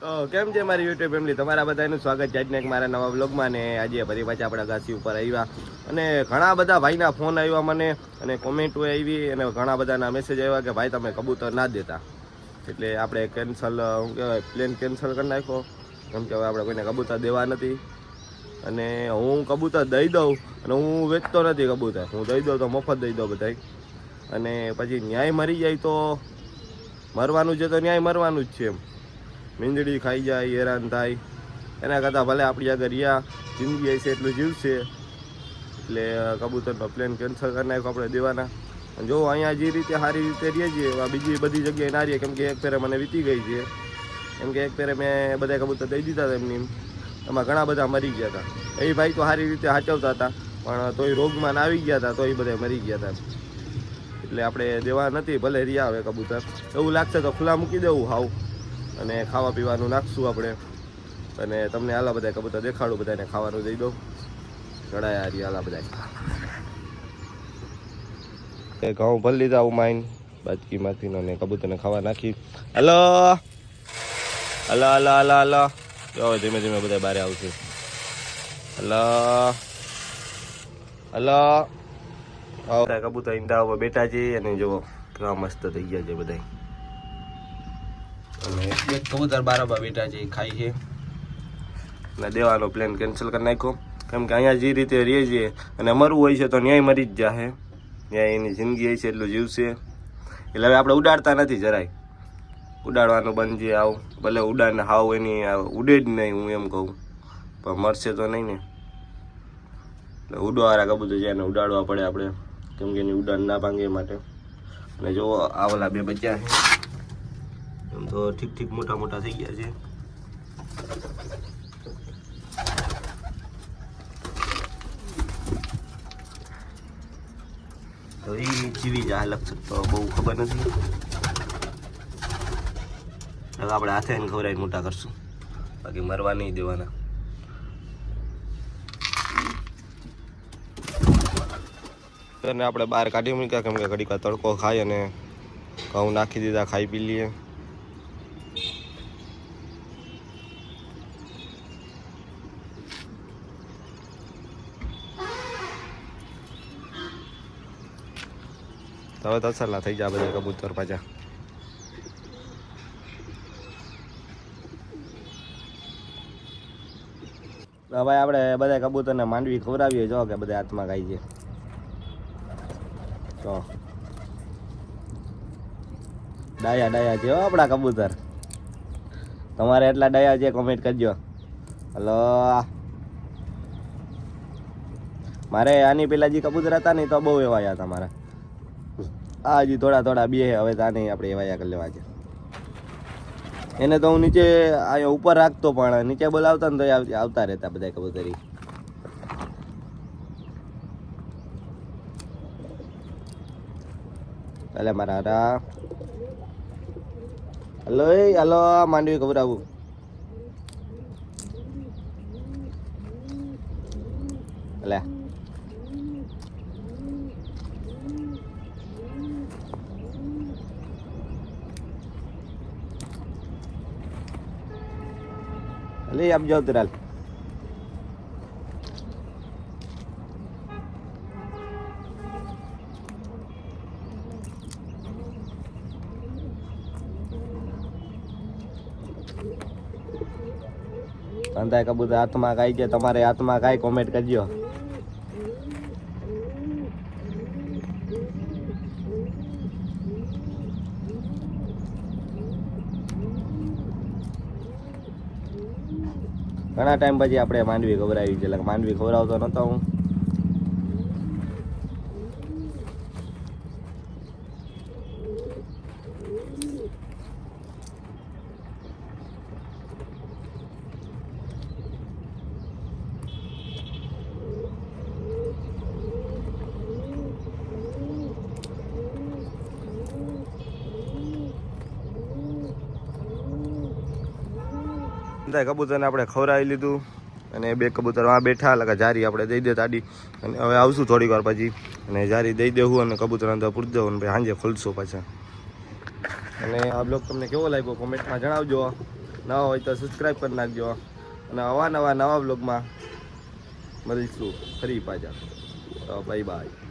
તો કેમ છે મારી યુટ્યુબ ફેમિલી? તમારા બધાનું સ્વાગત છે એક મારા નવા બ્લોગમાં ને આજે ફરી પાછા આપણા ઘાસી ઉપર આવ્યા. અને ઘણા બધા ભાઈના ફોન આવ્યા મને અને કોમેન્ટો આવી અને ઘણા બધાના મેસેજ આવ્યા કે ભાઈ તમે કબૂતર ના દેતા. એટલે આપણે કેન્સલ શું કહેવાય પ્લેન કેન્સલ કરી નાખ્યો. કેમ કે હવે આપણે કોઈને કબૂતર દેવા નથી. અને હું કબૂતર દઈ દઉં અને હું વેચતો નથી કબૂતર. હું દઈ દઉં તો મફત દઈ દઉં બધા અને પછી ન્યાય મરી જાય તો મરવાનું છે તો ન્યાય મરવાનું જ છે એમ. મીંદડી ખાઈ જાય, હેરાન થાય. એના કરતાં ભલે આપણી આગળ રહ્યા, જિંદગી હશે એટલું જીવશે. એટલે કબૂતરનો પ્લેન કેન્સલ કરી નાખ્યો આપણે દેવાના. જો અહીંયા જે રીતે સારી રીતે રહીએ છીએ બીજી બધી જગ્યાએ ના રહીએ કેમ કે એક ફેરે મને વીતી ગઈ છે. કેમ કે એક ફેરે મેં બધા કબૂતર દઈ દીધા હતા એમની. એમાં ઘણા બધા મરી ગયા હતા. એ ભાઈ તો સારી રીતે સાચવતા હતા, પણ તોય રોગમાં આવી ગયા હતા, તોય બધા મરી ગયા હતા. એટલે આપણે દેવા નથી, ભલે રહ્યા આવે કબૂતર. એવું લાગશે તો ખુલ્લા મૂકી દેવું હાવ. અને ખાવા પીવાનું નાખશું આપણે. અને તમને આલા બધા કબૂતર દેખાડું, બધાને ખાવાનું દઈ દઉં. ઘડાયા હારી આલા બધા. ઘઉં ભરી લીધા ઉમાઈન બાજકીમાંથી અને કબૂતરને ખાવા નાખી. Hello. Hello hello hello hello. જો, ધીમે ધીમે બધા બહાર આવશે. હલો. હલો. કબૂતર ઈંડા બેઠા છે અને જુઓ, કેવા મસ્ત થઈ ગયા છે બધા અને એક કબૂતર બારાબા બેઠા છે, એ ખાય છે. અને દેવાનો પ્લાન કેન્સલ કરી નાખ્યો. કેમ કે અહીંયા જે રીતે રહીએ છીએ અને મરવું હોય છે તો ન્યાય મરી જ જશે ન્યાય એની જિંદગી હોય છે, એટલું જીવશે. એટલે હવે આપણે ઉડાડતા નથી જરાય. ઉડાડવાનું બંધ છે આવું. ભલે ઉડાડને હાવ એની ઉડે જ નહીં, હું એમ કહું. પણ મરશે તો નહીં ને. એટલે ઉડવાવાળા કબૂતર છે એને ઉડાડવા પડે આપણે. કેમ કે એની ઉડાન ના ભાંગે માટે. અને જો આ ઓલા બે બચ્યા છે. તો ઠીક ઠીક મોટા મોટા થઈ ગયા છે. તો એ જીવી જાય લક્ષક તો બહુ ખબર નથી. હવે આપણે હાથે એને ખવડાવી મોટા કરશું. બાકી મરવા નહીં દેવાના. એને આપણે બહાર કાઢી મૂક્યા, કેમ કે ઘડીક તડકો ખાય અને ઘઉં નાખી દીધા, ખાઈ પી લઈએ. તો હવે થઈ જાય બધા કબૂતર પાછા. ભાઈ, આપણે બધા કબૂતરને માંડવી ખવડાવીએ, જો કે બધા હાથમાં ખાઈ છે. તો ડાયા ડાયા છે આપણા કબૂતર. તમારે એટલા ડાયા છે કોમેન્ટ કરજો. હલો. મારે આની પેલા જે કબૂતર હતા ને તો બહુ એવા હતા મારા. આ હજી થોડા થોડા બે હવે તા નહીં આપણે એવાયા કરી લેવા છે. એને તો હું નીચે અહીંયા ઉપર રાખતો પણ, નીચે બોલાવતા ને તો આવતા રહેતા બધા કબૂતરી એટલે મારા હારા. હલો, એ હલો માંડવી ખબરાવું એટલે લઈ આપજો તિરાલ કંદાય કબૂતર હાથમાં કાંઈ છે તમારે હાથમાં કાંઈ કોમેન્ટ કરજો ઘણા ટાઈમ પછી આપણે માંડવી ખવડાવી છે. એટલે માંડવી ખવડાવતો નહોતો હું. બધા કબૂતરને આપણે ખવડાવી લીધું અને બે કબૂતર આ બેઠા કે જારી આપણે દઈ દે તાડી. અને હવે આવશું થોડીક વાર પછી. અને જારી દઈ દેવું અને કબૂતર અંદર પૂરી દેવું અને સાંજે ખોલશું પાછા. અને આ બ્લોગ તમને કેવો લાગ્યો કોમેન્ટમાં જણાવજો. નવા હોય તો સબસ્ક્રાઈબ કરી નાખજો. અને અવા નવા નવા બ્લોગમાં મળીશું ફરી પાછા. Bye bye